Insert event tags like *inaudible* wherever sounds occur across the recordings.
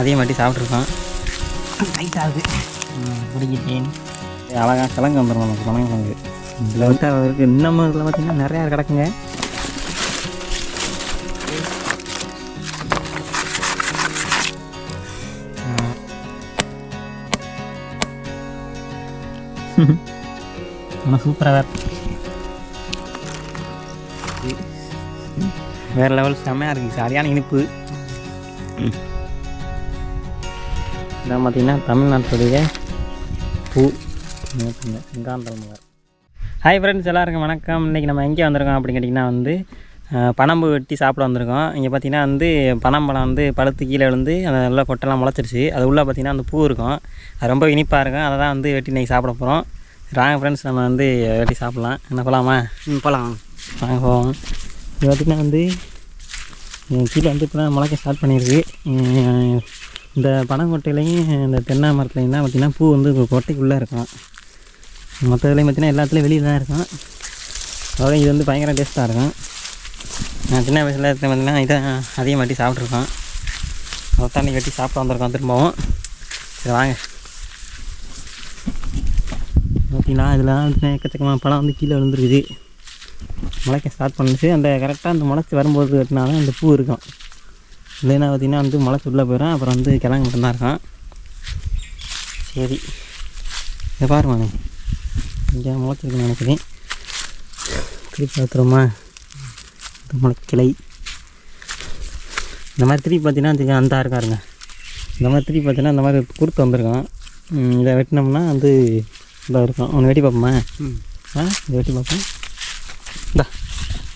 அதே மாட்டி சாப்பிட்ருக்கோம் டைட் ஆகுது பிடிக்கிட்டேன் அழகாக கிழங்கு வந்துடும் நமக்கு பனங்க கிழங்கு. இதில் வந்து அவருக்கு இன்னமும் இதில் பார்த்தீங்கன்னா நிறையா கிடக்குங்க. *laughs* ஆனால் சூப்பராக வேறு. லெவல் செம்மையாக இருக்குது சரியான இனிப்பு. இதான் பார்த்தீங்கன்னா தமிழ்நாட்டுடைய பூ. செங்காந்தல் மலர். ஹாய் ஃப்ரெண்ட்ஸ் எல்லாருக்கும் வணக்கம். இன்றைக்கி நம்ம எங்கே வந்திருக்கோம் அப்படின்னு கேட்டிங்கன்னா வந்து பனம்பு வெட்டி சாப்பிட வந்திருக்கோம். இங்கே பார்த்தீங்கன்னா வந்து பனம்பழம் வந்து பழுத்து கீழே விழுந்து அந்த நல்லா கொட்டெல்லாம் முளைச்சிருச்சு. அது உள்ளே பார்த்தீங்கன்னா அந்த பூ இருக்கும். அது ரொம்ப இனிப்பாக இருக்கும். அதை தான் வந்து வெட்டி இன்றைக்கி சாப்பிட போகிறோம் வாங்க ஃப்ரெண்ட்ஸ் நம்ம வந்து வெட்டி சாப்பிட்லாம். என்ன போகலாமா ம் போகலாம் வாங்க போவோம். இது பார்த்திங்கன்னா வந்து கீழே வந்து இப்போ தான் முளைக்க ஸ்டார்ட் பண்ணியிருக்கு. இந்த பனங்கொட்டையிலையும் இந்த தென்னை மரத்துலையும் தான் பார்த்திங்கன்னா பூ வந்து கொட்டைக்குள்ளே இருக்கும். மற்றதுலேயும் பார்த்திங்கன்னா எல்லாத்துலேயும் வெளியில் தான் இருக்கும். அதோட இது வந்து பயங்கர டேஸ்ட்டாக இருக்கும். நான் சின்ன வயசில் இருக்க பார்த்திங்கன்னா இதை அதிகம் வெட்டி சாப்பிட்ருக்கோம் அதை தண்ணி வெட்டி சாப்பிட்டு வந்திருக்கோம் திரும்பவும். சரி வாங்க. ஓகேங்களா இதில் வந்து எக்கச்சக்கமாக பழம் வந்து கீழே விழுந்துருக்குது. முளைக்க ஸ்டார்ட் பண்ணுச்சு. அந்த கரெக்டாக அந்த முளைச்சி வரும்போது வெட்டினாலும் அந்த பூ இருக்கும். இல்லைன்னா பார்த்திங்கன்னா வந்து முளைச்சி உள்ளே போயிடும் அப்புறம் வந்து கிழங்கு மட்டும்தான் இருக்கும். சரி. இதை பாருமா நீ இங்கே முளைச்சிருக்குன்னு நினைக்கிறேன். திருப்பி பார்த்துருமா இந்த முளைக்கிளை. இந்த மாதிரி திருப்பி பார்த்தீங்கன்னா அந்த இருக்காருங்க. இந்த மாதிரி திருப்பி பார்த்தீங்கன்னா இந்த மாதிரி குறுத்து வந்திருக்கும் ம், இதை வெட்டினோம்னா வந்து இதாக இருக்கும். ஒன்று வெட்டி பார்ப்போமா? ஆ இதை வெட்டி பார்ப்போம். இந்தா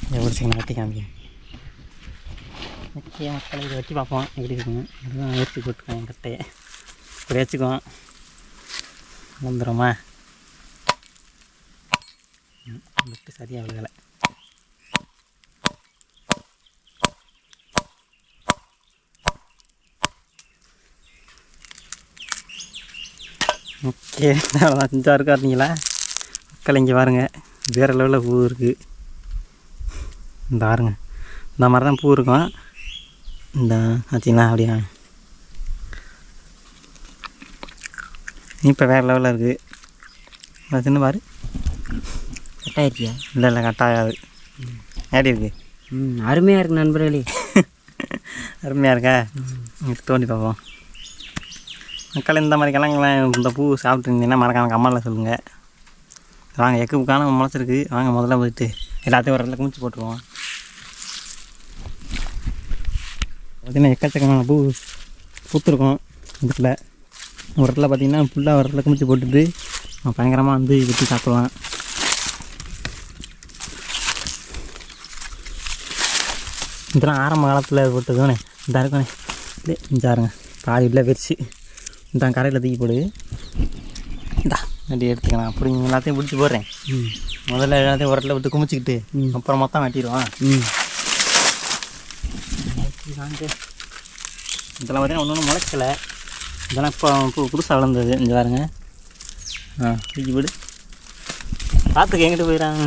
இதை பிடிச்சிக்கலாம் வெட்டி காமிக்கிறேன். ஓகே மக்களை இதை வச்சு பார்ப்போம். எப்படி இருக்குங்க இதுதான் ஏற்றி போட்டுருக்கேன் கட்டையை இப்படி வச்சுக்குவோம். வந்துடுமா விட்டு சரியாக விழுகலை. ஓகே. அவ்வளோதான். இருக்காருங்களா இருக்கா இருந்தீங்களா மக்கள் இங்கே பாருங்க. வேறு லெவலில் பூ இருக்குது இந்த பாருங்க. இந்த மாதிரி தான் பூ இருக்கும். இந்த ஆச்சுங்களா அப்படியா இப்போ வேறு லெவலில் இருக்குது அது சின்ன பாரு. கட்டாயிருக்கியா இல்லை இல்லை கட்டாகாது. எப்படி இருக்குது ம் அருமையாக இருக்கு நண்பர்களே. *laughs* அருமையாக இருக்கா? தோண்டி பார்ப்போம் மக்கள் இந்த மாதிரி கிழங்குலாம் இந்த பூ சாப்பிட்ருந்தீங்கன்னா மறக்காம கம்மலில் சொல்லுங்கள் வாங்க எக்கு முளைச்சிருக்கு வாங்க முதல்ல போயிட்டு எல்லாத்தையும் ஒரு இடத்துல குமிச்சு போட்டுருவோம். பார்த்தீங்கன்னா எக்கச்சக்கமான பூ பூத்துருக்கும் இதுக்குள்ள ஒரு இடத்துல பார்த்தீங்கன்னா ஃபுல்லாக ஒரு இடத்துல குமிச்சு போட்டுட்டு பயங்கரமாக வந்து வெட்டி சாப்பிட்லாம் இதெல்லாம் ஆரம்ப காலத்தில் போட்டதுதானே? இந்த இருக்கணே இல்லை இந்த பாருங்க பாதி உள்ள போயிடுச்சு இந்த கரையில் தூக்கி போடு. இந்தா வெட்டி எடுத்துக்கலாம். அப்படி எல்லாத்தையும் பிடிச்சி போடுறேன். முதல்ல எல்லாத்தையும் ஒரு இடத்துல விட்டு குமிச்சிக்கிட்டு. அப்புறம் மொத்தம் வெட்டிடுவான் ம் இதெல்லாம் பார்த்தீங்கன்னா ஒன்று ஒன்று முளைக்கல. இதெல்லாம் இப்போ பூ புதுசாக வளர்ந்தது. இந்த பாருங்க. ஆ. தூக்கி போடு. பார்த்துக்க எங்கிட்ட போயிடறாங்க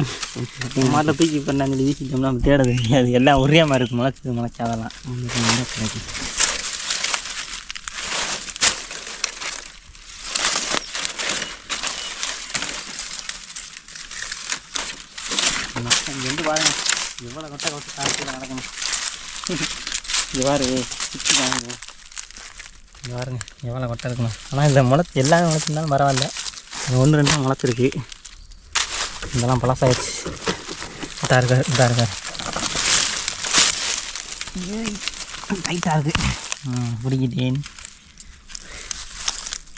எங்கள் மாட்டில் தூக்கி பண்ணாங்க சொல்லி வீசிட்டோம்னா நம்ம தேடது அது எல்லாம் ஒரே மாதிரி இருக்கும் முளைச்சது முளைச்சாதெல்லாம் இங்கே வந்து பாருங்க. எவ்வளோ கொட்டை கொட்டை காலத்தில் நடக்கணும் இங்கே பாரு சுற்றி பாருங்க இங்கே பாருங்க எவ்வளோ கொட்டை இருக்கணும் ஆனால் இந்த முளைச்சி எல்லாமே முளைச்சிருந்தாலும் பரவாயில்ல. ஒன்று ரெண்டு தான் முளைச்சிருக்கு. இதெல்லாம் பழசாயிடுச்சு. இதா இருக்கார் இதா இருக்கார் டைட்டாக இருக்குது பிடிக்கிட்டேன்.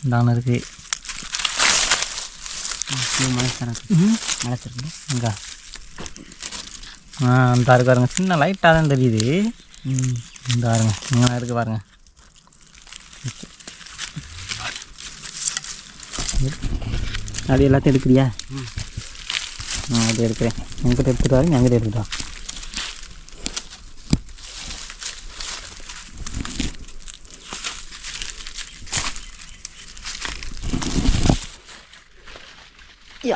இந்தான இருக்குது மலைச்சாரம் ம். மலைச்சிருக்கு இங்க ஆ இந்த இருக்கு பாருங்க. சின்ன லைட்டாக தான் தெரியுது. ம். இந்த பாருங்க இங்கே இருக்கு பாருங்க. அப்படி எல்லாத்தையும் எடுக்கிறியா? நான் ஆ அப்படி எடுக்கிறேன். எங்கிட்ட எடுத்துட்டு வரேன் எங்கிட்ட எடுத்துட்டா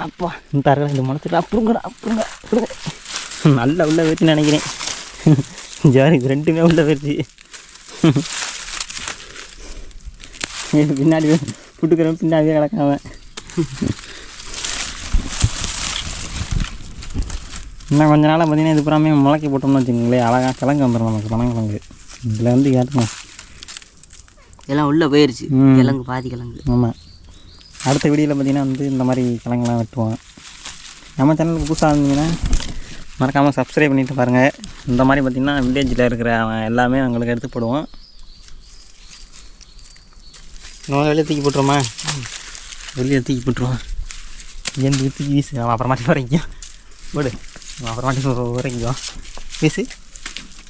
அப்பா. இந்த தரல இந்த மனசுல அப்புறங்கடா அப்புறங்க அப்புறங்க. நல்லா உள்ள வச்சு நினைக்கிறேன். ஜாரி ரெண்டுமே உள்ள போயிடுச்சு பின்னாடி புட்டுக்கிறவன் பின்னாடியே கிடக்காம. இன்னும் கொஞ்ச நாளாக பார்த்தீங்கன்னா இது புறாமே முளைக்கி போட்டோம்னு வச்சுக்கோங்களேன். அழகாக கிழங்கு வந்துடும் நமக்கு பனங்கிழங்கு இதில் வந்து கேட்டுக்கலாம் இதெல்லாம் உள்ளே போயிருச்சு. ம். கிழங்கு பாதி கிழங்கு. ஆமாம் அடுத்த வீடியோவில் பார்த்தீங்கன்னா வந்து இந்த மாதிரி கிழங்குலாம் வெட்டுவோம். நம்ம சேனலுக்கு புதுசாக இருந்தீங்கன்னா மறக்காமல் சப்ஸ்கிரைப் பண்ணிட்டு பாருங்கள் இந்த மாதிரி பார்த்திங்கன்னா வில்லேஜில் இருக்கிற அவன் எல்லாமே உங்களுக்கு எடுத்து போடுவோம். இன்னொரு வெளியே தூக்கி போட்டுருமா வெளியே தூக்கி போட்டுருவோம். இங்கேருந்து தூக்கி வீசு. அவன் அப்புறமாட்டி உரைக்கும் போடு. அவன் அப்புறமாட்டி உரைக்கும் வீசு.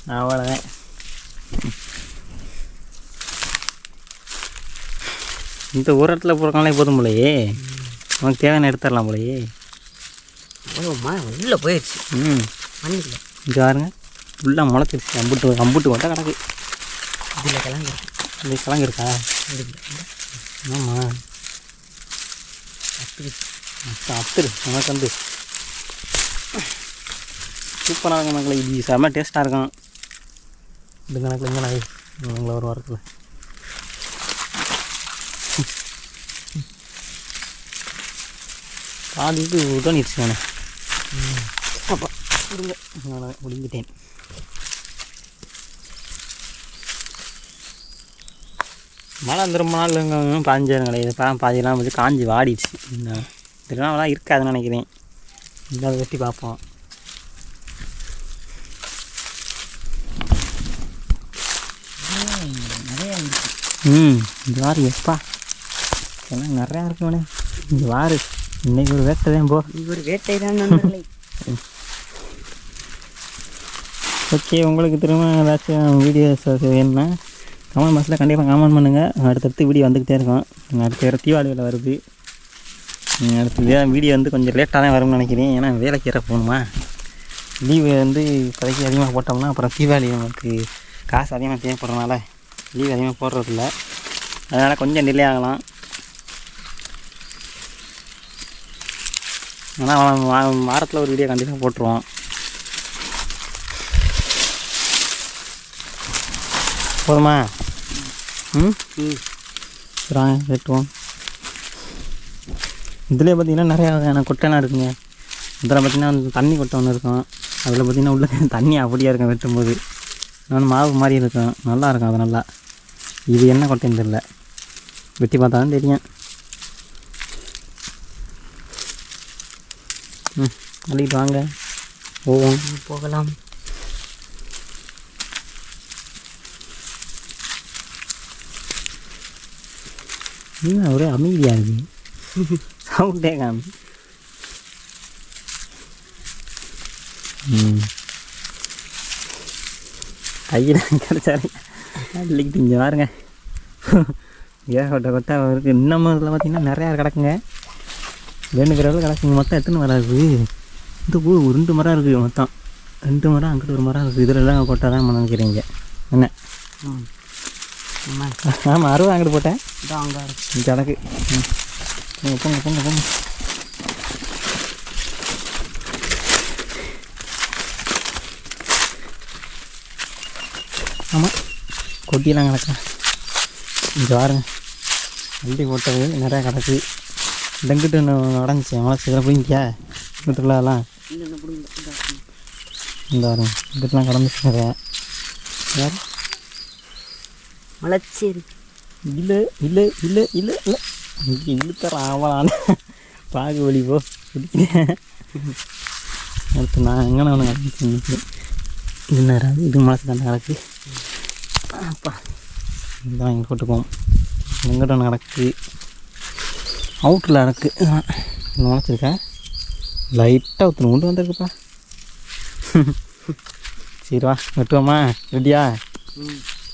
அவ்வளோதான் இந்த ஒரு இடத்துல போடுறக்காலே போதும் போலையே. உனக்கு தேவையான எடுத்துடலாம் போலையே. உள்ளே போயிருச்சு ம். மண்ணில் இங்கே பாருங்க. ஃபுல்லாக முளைச்சிருச்சு. அம்புட்டு அம்புட்டு கொட்டை கிடக்கு இதில் கிழங்கு இருக்கு இது கிழங்கு இருக்கா. ஆமாம் அப்படி அத்துரு. உனக்கு வந்து சூப்பராக இருக்கும் மக்களை. இது செம்ம டேஸ்ட்டாக இருக்கும். இது கணக்கில் இங்கே நான் உங்களை ஒரு வாரத்தில். பாதி இது உடனிடுச்சு நான் அப்பா விடுங்க நான் ஒடுங்கிட்டேன் மழை வந்து ரொம்ப நாள் கிடையாது. பா பாதியெல்லாம் வந்து காஞ்சி வாடிடுச்சு. இந்த இருக்காதுன்னு நினைக்கிறேன். இந்த அதை வெட்டி பார்ப்போம். ம் இந்த வாரு எப்பா? எல்லாம் நிறையா இருக்குவனே இந்த வாரு இன்னைக்கு ஒரு வேட்டை தான் போ. ஒரு வேட்டை தான் ஓகே உங்களுக்கு திரும்ப ஏதாச்சும் வீடியோஸ் வேணும்னா கமெண்ட் பாக்ஸில் கண்டிப்பாக கமெண்ட் பண்ணுங்கள் அடுத்தடுத்து வீடியோ வந்துக்கிட்டே இருக்கும். அடுத்த வேறு தீபாவளியில் வருது. அடுத்து வீடியோ வந்து கொஞ்சம் லேட்டாக தான் வரும்னு நினைக்கிறேன். ஏன்னா வேலைக்கு ஏற போகணுமா? லீவு வந்து இப்போதைக்கு அதிகமாக போட்டோம்னா அப்புறம் தீபாவளி நமக்கு காசு அதிகமாக தேவைப்படுறதுனால லீவ் அதிகமாக போடுறதில்ல. அதனால் கொஞ்சம் டிலே ஆகலாம். ஆனால் வாரத்தில் ஒரு வீடியோ கண்டிப்பாக போட்டுருவோம். போதுமா? ம்? வாங்க வெட்டுவோம் இதில் பார்த்தீங்கன்னா நிறையா வகையான கொட்டைலாம் இருக்குங்க. இதில் பார்த்தீங்கன்னா தண்ணி கொட்டை ஒன்று இருக்கும். அதில் பார்த்தீங்கன்னா உள்ள *laughs* தண்ணி அப்படியே இருக்கும் வெட்டும்போது. இன்னொன்று மாவு மாதிரி இருக்கும். நல்லா இருக்கும் அது நல்லா. இது என்ன கொட்டைன்னு தெரியல. வெட்டி பார்த்தா தான் தெரியும். ம் வாங்க. போவோம் போகலாம். என்ன ஒரே அமைதியாக இருக்கு சவுண்டே காமி ஐயா கிடச்சாரு அள்ளிக்கிட்டு இங்கே பாருங்க ஏகப்பட்ட கொட்டை இருக்குது இன்னமும் இதில் பார்த்தீங்கன்னா நிறையா கிடக்குங்க வேணுங்கிறவங்க கிடக்குங்க மொத்தம் எத்தனை மரம் இருக்குது இந்த பூ ரெண்டு மரம் இருக்குது மொத்தம் ரெண்டு மரம் அங்கிட்டு ஒரு மரம் இருக்குது இதிலெல்லாம் கொட்டை தான் நினைக்கிறீங்க என்ன ம் ஆமாம் அருவா அங்கிட்டு போட்டேன். அங்கே ம். போங்க போங்க போங்க போங்க. ஆமாம் கொட்டியெல்லாம் கிடக்கா. இங்கே பாருங்க. வண்டி போட்டது நிறையா கிடக்கு. டெங்கிட்டு ஒன்று அடைஞ்சி முளைச்சி இதில் போய்க்கியா வீட்டுக்குள்ளலாம் இன்னும் பிடிங்க இந்தா. இந்த பாருங்க. இங்கிட்டலாம் கிடந்துச்சு நிறையா. யார்? மலைச்சேரி இல்லை இல்லை இல்லை இல்லை இல்லை இங்கே இழுத்தர ஆவலான பாகு வழி போ. அடுத்து நான் எங்கே ஒன்று இது நேரம் இது மனசு தானே கிடக்கு அப்பா இதுதான் இங்கே போட்டுக்குவோம். எங்கிட்ட கிடக்கு அவுட்டில் கிடக்கு இன்னும் முளைச்சிருக்கா? லைட்டாக ஒருத்தர் கொண்டு வந்திருக்குப்பா. சரி வா வெட்டுவோமா? ரெடியா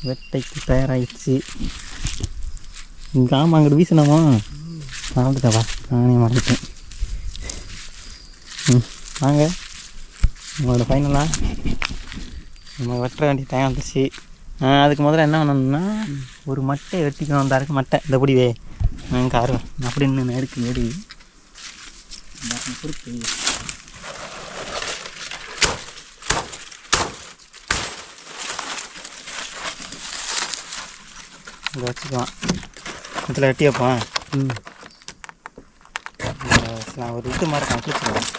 வெட்டைக்கு தயாராகிடுச்சு இங்கே ஆமாம் அங்கிட்டு வீசினோமா? மறந்துட்டவா நானே மறந்துட்டேன். ம் வாங்க. உங்களோட ஃபைனலாக நம்ம வெட்டுற வேண்டிய டைம் வந்துச்சு அதுக்கு முதல்ல என்ன பண்ணணும்னா ஒரு மட்டை வெட்டிக்கணும். அந்த இருக்கு மட்டை இந்த பிடிவே. காரு அப்படின்னு எடுக்கு எடு இந்த குறுக்கு இங்கே வச்சுக்கலாம் இதில் வெட்டி ம். நான் ஒரு இது மாதிரி இருக்கான். கிழிச்சிருவேன்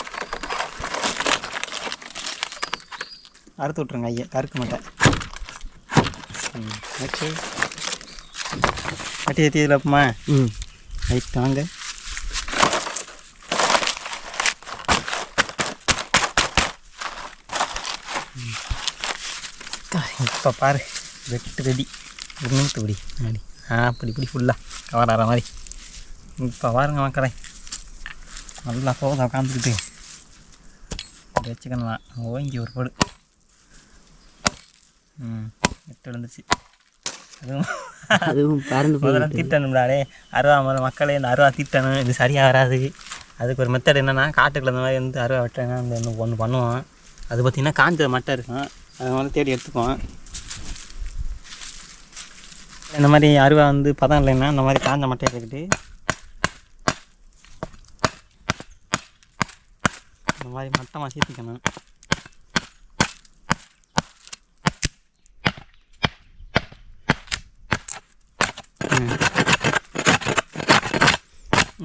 அறுத்து விட்ருங்க ஐயா அறுக்க மாட்டேன் ம். ஓகே வெட்டி வெட்டி இதில் வைப்போமா? ம். ரைட் வாங்க. இப்போ பாரு. வெட்டு ரெடி நிமிஷம் பிடி அப்படி ஆ அப்படி இப்படி ஃபுல்லாக கவர் ஆகிற மாதிரி. இப்போ பாருங்க மக்களே நல்லா போகுது உட்காந்துக்கிட்டு இப்படி வச்சுக்கணுமா ஓங்கி ஒரு போடு. ம் எட்டு விழுந்துச்சு. அதுவும் அதுவும் பறந்து முதல்ல போயிட்டு. தீட்டணும்டாடே அருவா முதல்ல மக்களே இந்த அருவா தீட்டணும். இது சரியாக வராது. அதுக்கு ஒரு மெத்தட் என்னென்னா காட்டுக்குள்ள இந்த மாதிரி வந்து அருவா வெட்டினா அந்த ஒன்று ஒன்று பண்ணுவோம் அது பார்த்திங்கன்னா காஞ்ச மட்டை இருக்கும். அதை வந்து தேடி எடுத்துக்குவோம் இந்த மாதிரி அருவா வந்து பதம் இல்லைன்னா இந்த மாதிரி காஞ்ச மட்டையை எடுத்துக்கிட்டு இந்த மாதிரி மட்டமாக சீர்த்திக்கணும்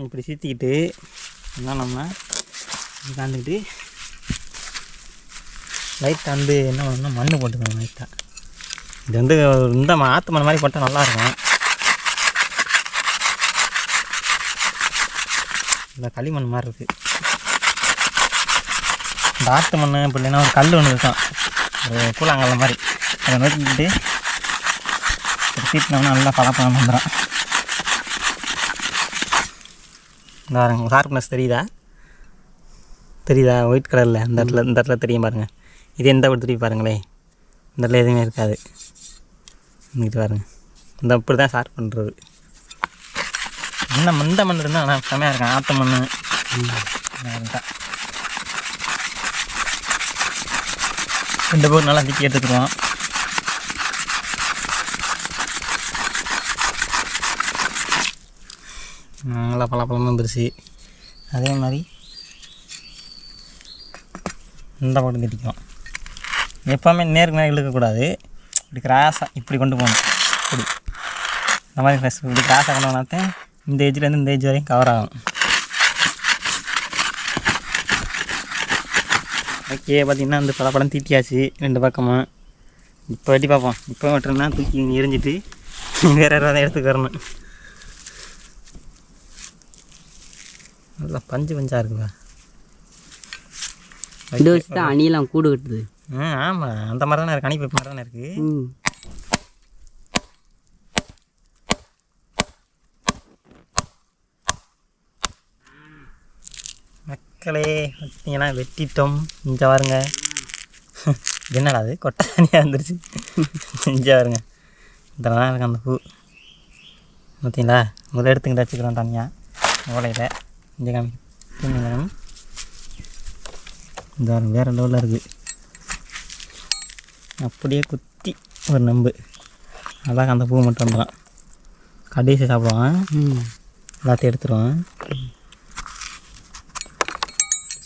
இப்படி சீத்திக்கிட்டு என்ன நம்ம காந்துக்கிட்டு லைட்டாக வந்து என்ன பண்ணணும்னா மண் போட்டுக்கணும் லைட்டாக இது வந்து இந்த ஆற்று மண் மாதிரி போட்டால் நல்லாயிருக்கும். இந்த களிமண் மாதிரி இருக்குது இந்த ஆத்து மண் இப்படி இல்லைன்னா ஒரு கல் ஒன்று இருக்கும். ஒரு கூழாங்கல்ல மாதிரி. அதை நோக்கிக்கிட்டு சீட்டினோம்னா நல்லா பழப்பழம் வந்துடும் இந்த பாருங்க ஷார்ப்னஸ் தெரியுதா? தெரியுதா? ஒயிட் கலரில் இந்த இடத்துல இந்த இடத்துல தெரியும் பாருங்கள் இது எந்த ஒரு திருப்பி பாருங்களேன். இந்த இடத்துல எதுவுமே இருக்காது. இங்கிட்டு பாருங்க. இந்த அப்படி தான் ஷார்ப் பண்ணுறது இன்னும் இந்த மண் இருந்தால் ஆனால் செம்மையாக இருக்கும். ஆற்று மண் தான் ரெண்டு பேரும் நல்லா திக்கி எடுத்துக்கிடுவோம். நல்லா பலாப்பழமும் வந்துருச்சு. அதே மாதிரி இந்த பக்கம் திட்டிக்கும் எப்போவுமே நேருக்கு நேரம் இழுக்கக்கூடாது. இப்படி கிராஸாக இப்படி கொண்டு போகணும். இப்படி. இந்த மாதிரி ஃபஸ்ட் இப்படி கிராஸாக கொண்டு போனாத்தே இந்த ஏஜ்லேருந்து இந்த ஏஜ் வரையும் கவர் ஆகும். ஓகே பார்த்தீங்கன்னா இந்த பழப்படம் தீட்டியாச்சு. ரெண்டு பக்கமும் இப்போ வெட்டி பார்ப்போம். இப்போ வெட்டுறோம்னா தூக்கி எரிஞ்சிட்டு வேறு யாராவது எடுத்துக்கு வரணும். நல்லா பஞ்சு பஞ்சாக இருக்குதா இதை வச்சு தான் அணியெல்லாம் கூடு கட்டுது. ஆ ஆமாம் அந்த மாதிரி தானே இருக்குது அணிப்பு மாதிரி தானே இருக்குது மக்களே பார்த்தீங்கன்னா வெட்டிட்டோம். இங்கே பாருங்க. என்னடா அது கொட்டை தனியாக வந்துருச்சு. இங்கே பாருங்க. இதெல்லாம் இருக்கு அந்த பூ. பார்த்தீங்களா? முதல்ல எடுத்துக்கிட்டு வச்சுக்கிறோம் தனியாக ஓலையில். இங்கே காமி இந்த வேறு லெவலில் இருக்குது அப்படியே குத்தி ஒரு நம்பு. அழகாக அந்த பூ மட்டும் வந்துடும் கடைசி சாப்பிடுவான். எல்லாத்தையும் எடுத்துருவோம்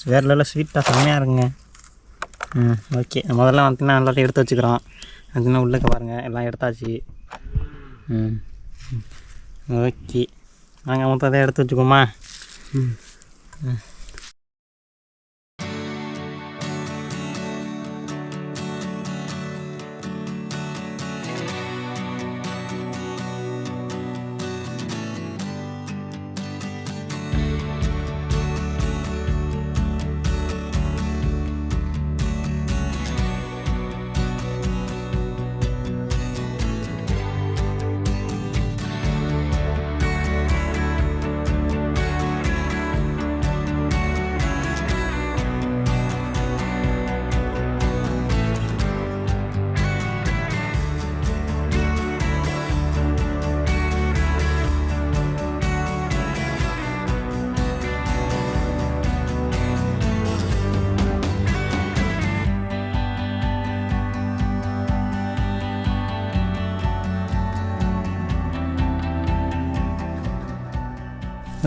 வேறு லெவலில் ஸ்வீட்டாக செம்மையாக இருக்குங்க. ம் ஓகே முதல்ல பார்த்தீங்கன்னா எல்லாத்தையும் எடுத்து வச்சுக்கிறோம். பார்த்தீங்கன்னா உள்ளக்க பாருங்கள் எல்லாம் எடுத்தாச்சு. ம். ஓகே நாங்கள் மொத்தம் அதை எடுத்து வச்சுக்கோமா ம்.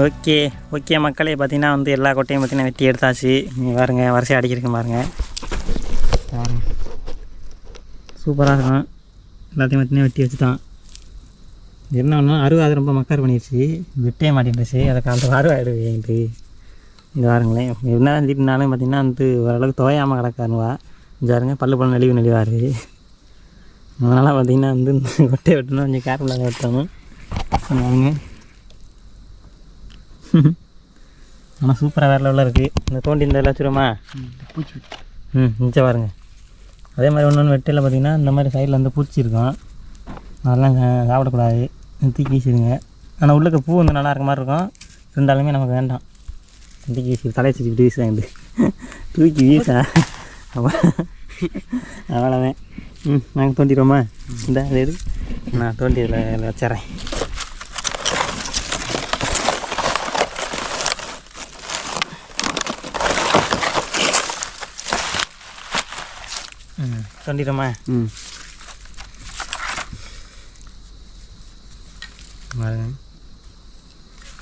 ஓகே ஓகே மக்களே பார்த்தீங்கன்னா வந்து எல்லா கொட்டையும் பார்த்தீங்கன்னா வெட்டி எடுத்தாச்சு. நீ பாருங்கள் வரிசை அடிக்கிருக்கு பாருங்கள் பாருங்க. சூப்பராக இருக்கும். எல்லாத்தையும் பார்த்திங்கன்னா வெட்டி வச்சுட்டான். என்ன ஒன்று அருவாது ரொம்ப மக்கார் பண்ணிடுச்சு வெட்டே மாட்டேன்டுச்சு அதை அந்த அருவாடு என்கிட்ட. இங்கே பாருங்களேன். என்ன திட்டினாலும் பார்த்தீங்கன்னா வந்து ஓரளவுக்கு துவையாமல் கிடக்காருவா பாருங்க பல்லு பல்லு நெளிவு நெளிவார் அதனால் பார்த்திங்கன்னா வந்து இந்த கொட்டையை வெட்டணும். கொஞ்சம் கேர்ஃபுல்லாக வெட்டணும். பாருங்க. *laughs* ஆனால் சூப்பராக வேறு லெவலில் இருக்குது இந்த தோண்டி இந்த வச்சுருமா பூச்சி ம் மிச்சம் பாருங்க. அதே மாதிரி ஒன்று ஒன்று வெட்டையில் பார்த்தீங்கன்னா இந்த மாதிரி சைடில் வந்து பூச்சி இருக்கும். அதெல்லாம் சாப்பிடக்கூடாது. தூக்கி வீசிடுங்க. ஆனால் உள்ளக்க பூ வந்து நல்லா இருக்க மாதிரி இருக்கும். இருந்தாலுமே நமக்கு வேண்டாம். தூக்கி வீசி தலையை சுற்றிக்கிட்டு வீசுவேன் இது *laughs* தூக்கி வீசா. அவ்வளோதான் ம் நாங்கள் தோண்டிடுவோமா? இந்த அது நான் தோண்டி இதில் வச்சிட்றேன். ம். தோண்டிடுவோமா ம்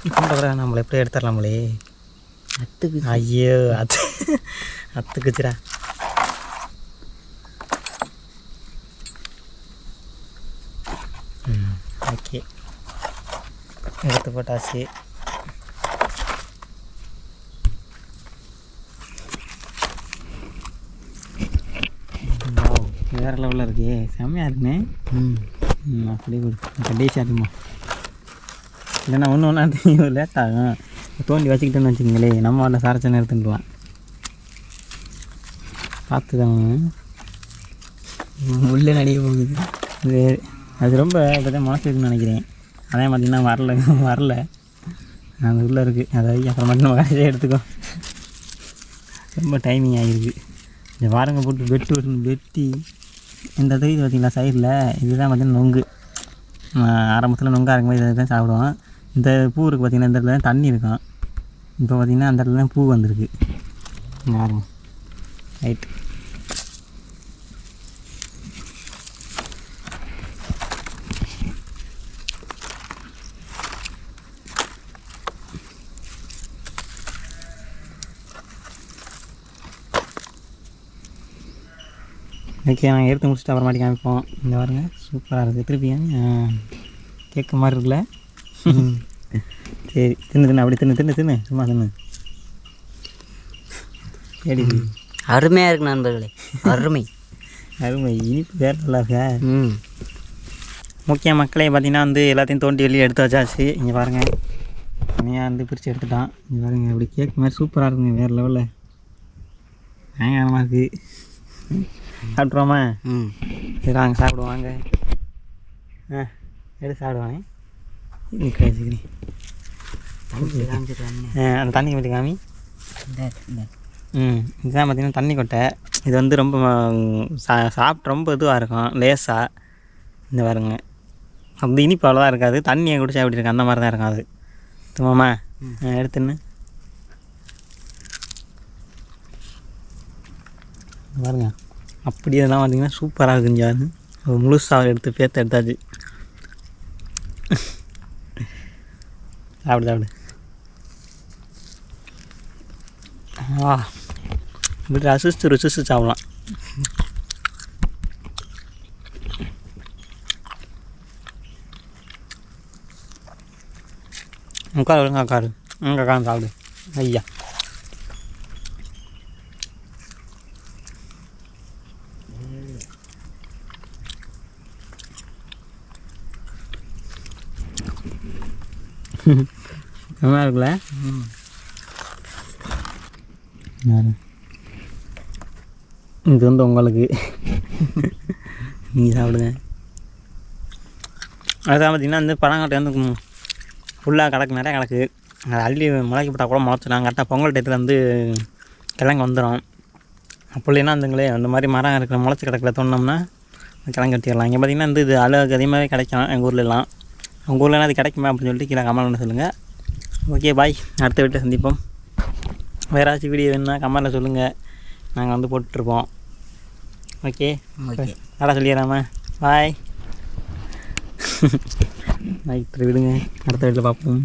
இப்போ நம்மளை எப்படி எடுத்துடலாமலே அத்துக்கு ஐயோ அத்து அத்துக்குச்சுடா. ம் ஓகே. எடுத்து போட்டாச்சு. வேற லெவலில் இருக்கே செம்மையாக இருக்குண்ணே. ம். ம் அப்படியே கொடு கடைசி அதுமா இல்லைன்னா ஒன்று ஒன்றா லேட் ஆகும். தோண்டி வச்சுக்கிட்டேன்னு வச்சுக்கோங்களேன் நம்ம வரல சாரச்சனை எடுத்துக்கலாம் பார்த்து தான் உள்ளே நடிக்க போகுது. இது அது ரொம்ப இப்போதான் முளைச்சிருக்குன்னு நினைக்கிறேன். அதே பார்த்தீங்கன்னா வரல *laughs* வரல. அது உள்ளே இருக்குது அதாவது அப்புறம் மட்டும் நம்ம கடைசியாக எடுத்துக்கோ. ரொம்ப டைமிங் ஆகிருக்கு இந்த வாரங்க போட்டு வெட்டு வெட்டு வெட்டி. இந்த தொகுதி பார்த்தீங்களா சைடில்? இதுதான் பார்த்தீங்கன்னா நொங்கு. ஆரம்பத்தில் நொங்காக இருக்கும்போது இதை தான் சாப்பிடுவோம். இந்த பூ இருக்குது பார்த்தீங்கன்னா இந்த இடத்துல தான் தண்ணி இருக்கும். இப்போ பார்த்தீங்கன்னா அந்த இடத்துல தான் பூ வந்திருக்கு. பாருங்க ரைட் ஓகே நாங்கள் எடுத்து முடிச்சுட்டு அப்புறமாட்டி காமிப்போம். இந்த பாருங்க சூப்பராக இருக்குது திருப்பி கேட்க மாதிரி இருக்குல்ல? சரி தின்னு தின்னு அப்படி தின்னு தின்னு தின்னு. சும்மா தின்னு. சரி அருமையாக இருக்கு நண்பர்களே. அருமை. அருமை. இனிப்பு வேறு நல்லா இருக்கா? ம். முக்கிய மக்களே பார்த்தீங்கன்னா வந்து எல்லாத்தையும் தோண்டி வெளியே எடுத்து வச்சாச்சு. இங்கே பாருங்கள் தனியாக வந்து பிரித்து எடுத்துட்டான். இங்கே பாருங்க அப்படி கேக் மாதிரி சூப்பராக இருக்குங்க வேறு லெவலில் பயங்கரமாக இருக்குது சாப்பிட்ருவோமா ம். சரி வாங்க சாப்பிடுவோம் வாங்க. ஆ எடுத்து சாப்பிடுவானே நிற்க வச்சுக்கிறேன் அந்த தண்ணி மட்டும் காமி. ம் இதுதான் பார்த்தீங்கன்னா தண்ணி கொட்டை. இது வந்து ரொம்ப சா சாப்பிட்டு ரொம்ப இதுவாக இருக்கும். லேசாக இந்த பாருங்க. அந்த இனிப்பு அவ்வளோதான் இருக்காது. தண்ணியை குடிச்சா எப்படி இருக்கு அந்த மாதிரி தான் இருக்கும் அது. துமாமா எடுத்துன்னு பாருங்க. அப்படி இதெல்லாம் பார்த்தீங்கன்னா சூப்பராக இருக்குங்க அது முழுசாக எடுத்து பேர்த்து எடுத்தாச்சு. சாப்பிடு சாப்பிடு. ஆ இப்படி ரசிச்சு ருசிச்சு சாப்பிடலாம். உட்காரு ஒழுங்கா உட்காரு. அங்கே உட்காந்து சாப்பிடு. ஐயா. நல்லா இருக்குல்ல? இது வந்து உங்களுக்கு. நீங்கள் சாப்பிடுங்க. அதான் பார்த்தீங்கன்னா இந்த பழங்காட்டை வந்து ஃபுல்லாக கிடக்கு நிறையா கிடக்கு. அதை அள்ளி முளைக்க போட்டால் கூட முளைச்சிடும் கரெக்டாக பொங்கல் டயத்தில் வந்து கிழங்கு வந்துடும் அப்போ இல்லைன்னா வந்துங்களே அந்த மாதிரி மரம் இருக்கிற முளைச்சி கிடக்கல தோணுனோம்னா கிழங்கு வெட்டிடலாம். இங்கே பார்த்தீங்கன்னா வந்து இது அளவுக்கு அதிகமாகவே கிடைக்கும் எங்கள் ஊர்லலாம். உங்கள் ஊர்லலாம் அது கிடைக்குமா அப்படின்னு சொல்லிட்டு கீழே கமெண்ட் சொல்லுங்கள் ஓகே பாய் அடுத்த வீட்டில் சந்திப்போம். வேறு ஏதாச்சும் வீடியோ வேணுன்னா கமெண்டில் சொல்லுங்கள் நாங்கள் வந்து போட்டுட்ருப்போம். ஓகே ஓகே நல்லா சொல்லிடுறாமா பாய் பாய் விடுங்க. அடுத்த வீட்டில் பார்ப்போம்.